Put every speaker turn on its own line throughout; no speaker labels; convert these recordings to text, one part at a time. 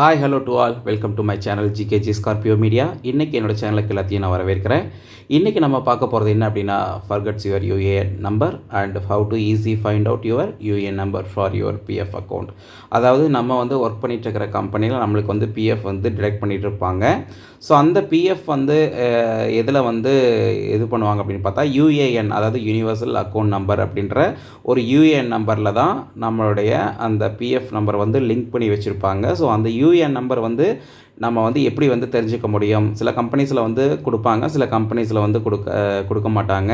Hi hello to all welcome to my channel GKG Scorpio media இன்றைக்கி என்னோட சேனலுக்கு எல்லாத்தையும் நான் வரவேற்கிறேன். இன்றைக்கி நம்ம பார்க்க போகிறது என்ன அப்படின்னா forgets your UAN number and how to easy find out your UAN number for your PF account அதாவது நம்ம வந்து ஒர்க் பண்ணிகிட்ருக்கிற இருக்கிற கம்பெனியில் நம்மளுக்கு வந்து பிஎஃப் வந்து டிடெக்ட் பண்ணிட்டு இருப்பாங்க ஸோ அந்த பிஎஃப் வந்து எதில் வந்து இது பண்ணுவாங்க அப்படின்னு பார்த்தா யூஏஎன் அதாவது யூனிவர்சல் அக்கௌண்ட் நம்பர் அப்படின்ற ஒரு யூஏஎன் நம்பரில் தான் நம்மளுடைய அந்த பிஎஃப் நம்பர் வந்து லிங்க் பண்ணி வச்சுருப்பாங்க. ஸோ அந்த யூஏஎன் நம்பர் வந்து நம்ம வந்து எப்படி வந்து தெரிஞ்சுக்க முடியும்? சில கம்பெனிஸில் வந்து கொடுப்பாங்க சில கம்பெனிஸில் வந்து கொடுக்க கொடுக்க மாட்டாங்க.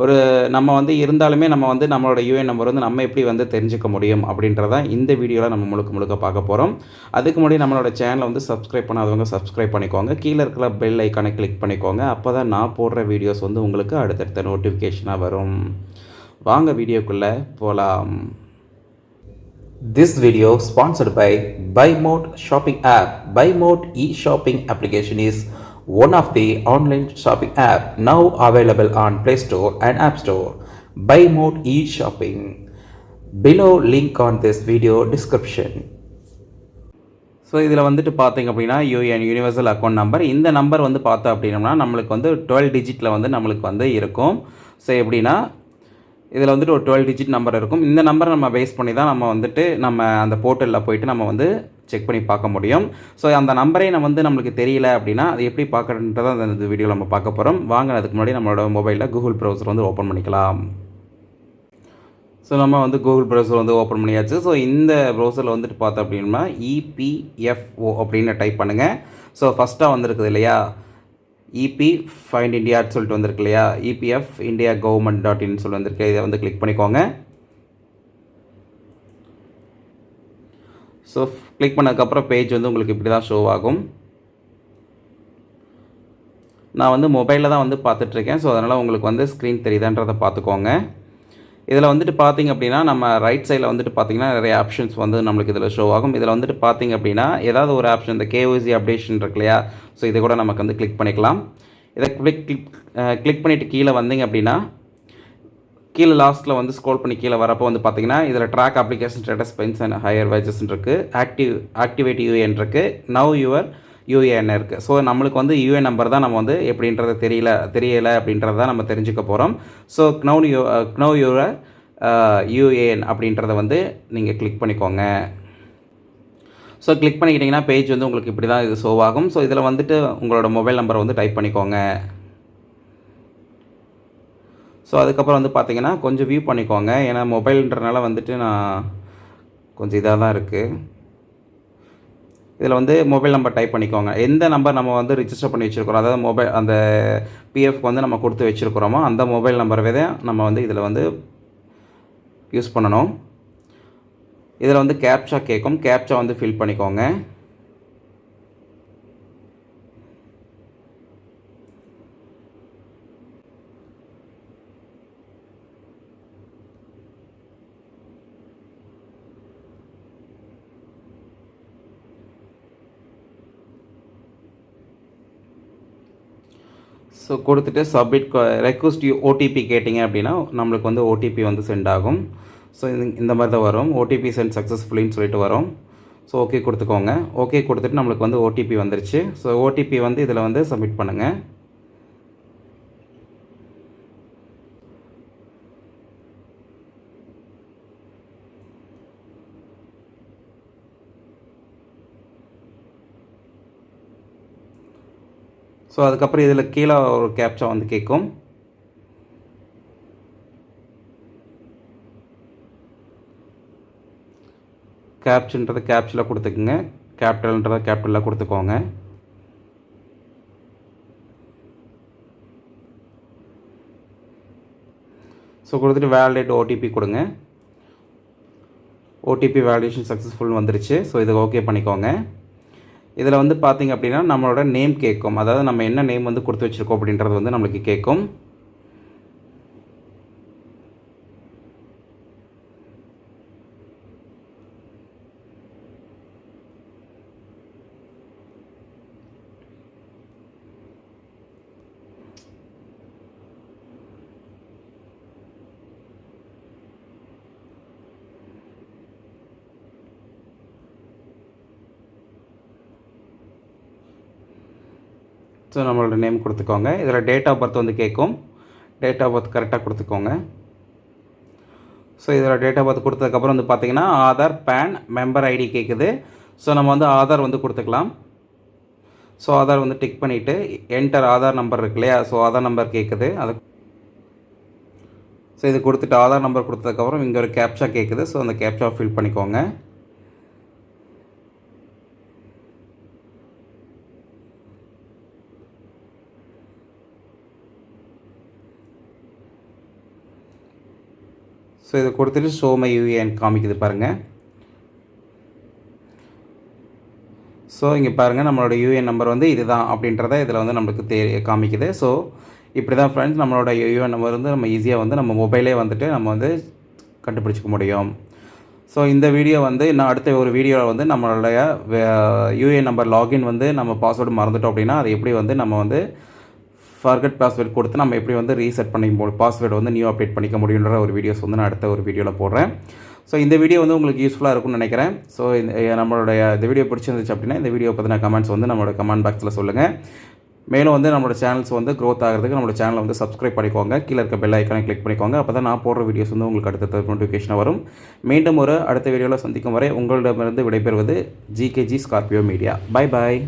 ஒரு நம்ம வந்து இருந்தாலுமே நம்ம வந்து நம்மளோட யூஏஎன் நம்பர் வந்து நம்ம எப்படி வந்து தெரிஞ்சுக்க முடியும் அப்படின்றத இந்த வீடியோவில் நம்ம முழுக்க முழுக்க பார்க்க போகிறோம் அதுக்கு முன்னாடி நம்மளோட சேனலை வந்து சப்ஸ்கிரைப் பண்ணாதவங்க சப்ஸ்கிரைப் பண்ணிக்கோங்க. கீழே இருக்கிற பெல் ஐக்கானை கிளிக் பண்ணிக்கோங்க. அப்போ தான் நான் போடுற வீடியோஸ் வந்து உங்களுக்கு அடுத்தடுத்த நோட்டிஃபிகேஷனாக வரும். வாங்க வீடியோக்குள்ளே போகலாம் This video sponsored by BuyMode shopping app. BuyMode e-shopping application is one of the online shopping app now available on Play Store and App Store. BuyMode e-shopping. Below link on this video description. So இதில் வந்துட்டு பார்த்தீங்க அப்படின்னா UN universal account number இந்த number வந்து பார்த்தோம் அப்படின்னம்னா நம்மளுக்கு வந்து டுவெல் டிஜிட்டில் வந்து நம்மளுக்கு வந்து இருக்கும் ஸோ எப்படின்னா இதில் வந்துட்டு ஒரு டுவெல் டிஜிட் நம்பர் இருக்கும். இந்த நம்பரை நம்ம பேஸ் பண்ணி தான் நம்ம வந்துட்டு நம்ம அந்த போர்ட்டலில் போயிட்டு நம்ம வந்து செக் பண்ணி பார்க்க முடியும். ஸோ அந்த நம்பரே நம்ம வந்து நம்மளுக்கு தெரியல அப்படின்னா அது எப்படி பார்க்குறன்றதை அந்த வீடியோ நம்ம பார்க்க போகிறோம் வாங்க அதுக்கு முன்னாடி நம்மளோட மொபைலில் கூகுள் ப்ரௌசர் வந்து ஓப்பன் பண்ணிக்கலாம். ஸோ நம்ம வந்து கூகுள் ப்ரௌசர் வந்து ஓப்பன் பண்ணியாச்சு. ஸோ இந்த ப்ரௌசரில் வந்துட்டு பார்த்தோம் அப்படின்னா இபிஎஃப்ஓ அப்படின்னு டைப் பண்ணுங்கள் ஸோ ஃபஸ்ட்டாக வந்திருக்குது இல்லையா? இபி ஃபைண்ட் இண்டியான்னு சொல்லிட்டு வந்திருக்கு இல்லையா? EPF India government dot in சொல்லி வந்திருக்கு. இதை வந்து கிளிக் பண்ணிக்கோங்க. ஸோ கிளிக் பண்ணதுக்கப்புறம் பேஜ் வந்து உங்களுக்கு இப்படி தான் ஷோ ஆகும். நான் வந்து மொபைலில் தான் வந்து பார்த்துட்ருக்கேன் ஸோ அதனால் உங்களுக்கு வந்து ஸ்க்ரீன் தெரியுதான்றதை பார்த்துக்கோங்க. இதில் வந்துட்டு பார்த்திங்க அப்படின்னா நம்ம ரைட் சைடில் வந்துட்டு பார்த்திங்கன்னா நிறைய ஆப்ஷன்ஸ் வந்து நம்மளுக்கு இதில் ஷோ ஆகும். இதில் வந்துட்டு பார்த்திங்க அப்படின்னா ஏதாவது ஒரு ஆப்ஷன் இந்த கேஓசி அப்டேஷன் இருக்கு இல்லையா? ஸோ இதை கூட நமக்கு வந்து கிளிக் பண்ணிக்கலாம். இதை கிளிக் கிளிக் கிளிக் பண்ணிவிட்டு கீழே வந்தீங்க அப்படின்னா கீழே லாஸ்ட்டில் வந்து ஸ்க்ரோல் பண்ணி கீழே வரப்போ வந்து பார்த்தீங்கன்னா இதில் track application status pens and higher wages இருக்குது ஆக்டிவ் ஆக்டிவேட் யூஎன் இருக்குது நவ் யுவர் யூஏஎன் இருக்குது ஸோ நம்மளுக்கு வந்து யூஏ நம்பர் தான் நம்ம வந்து எப்படின்றது தெரியல தெரியலை அப்படின்றத தான் நம்ம தெரிஞ்சுக்க போகிறோம் so know you know your UAN அப்படின்றத வந்து நீங்கள் கிளிக் பண்ணிக்கோங்க. ஸோ கிளிக் பண்ணிக்கிட்டிங்கன்னா பேஜ் வந்து உங்களுக்கு இப்படி தான் இது ஷோ ஆகும். ஸோ இதில் வந்துட்டு உங்களோட மொபைல் நம்பரை வந்து டைப் பண்ணிக்கோங்க. ஸோ அதுக்கப்புறம் வந்து பார்த்தீங்கன்னா கொஞ்சம் வியூ பண்ணிக்கோங்க. ஏன்னா மொபைல்ன்றனால வந்துட்டு நான் கொஞ்சம் இதாக தான் இருக்குது இதில் வந்து மொபைல் நம்பர் டைப் பண்ணிக்கோங்க. எந்த நம்பர் நம்ம வந்து ரிஜிஸ்டர் பண்ணி வச்சுருக்கிறோம் அதாவது மொபைல் அந்த பிஎஃப்க்கு வந்து நம்ம கொடுத்து வச்சுருக்கிறோமோ அந்த மொபைல் நம்பரவே தான் நம்ம வந்து இதில் வந்து யூஸ் பண்ணணும். இதில் வந்து கேப்சா கேட்கும் கேப்சா வந்து ஃபில் பண்ணிக்கோங்க. ஸோ கொடுத்துட்டு சப்மிட் ரெக்வஸ்ட் ஓடிபி கேட்டிங்க அப்படின்னா நம்மளுக்கு வந்து ஓடிபி வந்து சென்ட் ஆகும். ஸோ இது இந்த மாதிரி தான் வரும். ஓடிபி சென்ட் சக்ஸஸ்ஃபுல்லின்னு சொல்லிட்டு வரும். ஸோ ஓகே கொடுத்துக்கோங்க. ஓகே கொடுத்துட்டு நம்மளுக்கு வந்து ஓடிபி வந்துருச்சு. ஸோ ஓடிபி வந்து இதில் வந்து சப்மிட் பண்ணுங்கள் ஸோ அதுக்கப்புறம் இதில் கீழே ஒரு கேப்சா வந்து கேட்கும் கேப்ஷன்றதை கேப்சில் கொடுத்துக்குங்க. கேபிட்டல்ன்றதை கேபிட்டலில் கொடுத்துக்கோங்க. ஸோ கொடுத்துட்டு வேலிடேட் ஓடிபி கொடுங்க. ஓடிபி வேலிடேஷன் சக்ஸஸ்ஃபுல் வந்துருச்சு. ஸோ இதை ஓகே பண்ணிக்கோங்க. இதில் வந்து பார்த்திங்க அப்படின்னா நம்மளோட நேம் கேட்கும். அதாவது நம்ம என்ன நேம் வந்து கொடுத்து வச்சுருக்கோம் அப்படின்றது வந்து நம்மளுக்கு கேட்கும். ஸோ நம்மளோட நேம் கொடுத்துக்கோங்க. இதில் டேட் ஆஃப் பர்த் வந்து கேட்கும் டேட் ஆஃப் பர்த் கரெக்டாக கொடுத்துக்கோங்க. ஸோ இதில் டேட் ஆஃப் பர்த் கொடுத்ததுக்கப்புறம் வந்து பார்த்தீங்கன்னா ஆதார் பேன் மெம்பர் ஐடி கேட்குது ஸோ நம்ம வந்து ஆதார் வந்து கொடுத்துக்கலாம். ஸோ ஆதார் வந்து டிக் பண்ணிவிட்டு என்டர் ஆதார் நம்பர் இருக்கு இல்லையா? ஸோ ஆதார் நம்பர் கேட்குது அது ஸோ இது கொடுத்துட்டு ஆதார் நம்பர் கொடுத்ததுக்கப்புறம் இங்கே ஒரு கேப்ஷா கேட்குது ஸோ அந்த கேப்ஷா ஃபில் பண்ணிக்கோங்க. ஸோ இதை கொடுத்துட்டு ஷோ மை யூஏஎன் காமிக்குது பாருங்கள் ஸோ இங்கே பாருங்கள் நம்மளோட யூஏஎன் நம்பர் வந்து இதுதான் அப்படின்றத இதில் வந்து நம்மளுக்கு தெ காமிக்குது. ஸோ இப்படி தான் ஃப்ரெண்ட்ஸ் நம்மளோட யூஏஎன் நம்பர் வந்து நம்ம ஈஸியாக வந்து நம்ம மொபைலே வந்துட்டு நம்ம வந்து கண்டுபிடிச்சிக்க முடியும். ஸோ இந்த வீடியோ வந்து இன்னும் அடுத்த ஒரு வீடியோவில் வந்து நம்மளுடைய யூஏஎன் நம்பர் லாகின் வந்து நம்ம பாஸ்வேர்டு மறந்துட்டோம் அப்படின்னா அது எப்படி வந்து நம்ம வந்து ஃபர்கட் பாஸ்வேர்டு கொடுத்து நம்ம எப்படி வந்து ரீசெட் பண்ணி பாஸ்வேர்டு வந்து நியூ அப்டேட் பண்ணிக்க முடியுன்ற ஒரு வீடியோஸ் வந்து நான் அடுத்த ஒரு வீடியோவில் போடுறேன். ஸோ இந்த வீடியோ வந்து உங்களுக்கு யூஸ்ஃபுல்லாக இருக்கும்னு நினைக்கிறேன். ஸோ இந்த நம்மளுடைய இந்த வீடியோ பிடிச்சிருந்துச்சு அப்படின்னா இந்த வீடியோ பற்றின கமெண்ட்ஸ் வந்து நம்மளோட கமெண்ட் பாக்ஸில் சொல்லுங்கள் மேலும் வந்து நம்மளோட சேனல்ஸ் வந்து க்ரோத் ஆகிறதுக்கு நம்மளோட சேனலை வந்து சப்ஸ்கிரைப் பண்ணிக்கோங்க. கீழே இருக்க பெல் ஐக்கானை கிளிக் பண்ணிக்கோங்க. அப்போ தான் நான் போடுற வீடியோஸ் வந்து உங்களுக்கு அடுத்த நோட்டிஃபிகேஷன் வரும். மீண்டும் ஒரு அடுத்த வீடியோவில் சந்திக்கும் வரை உங்களிடமிருந்து விடைபெறுவது GKG Scorpio media bye bye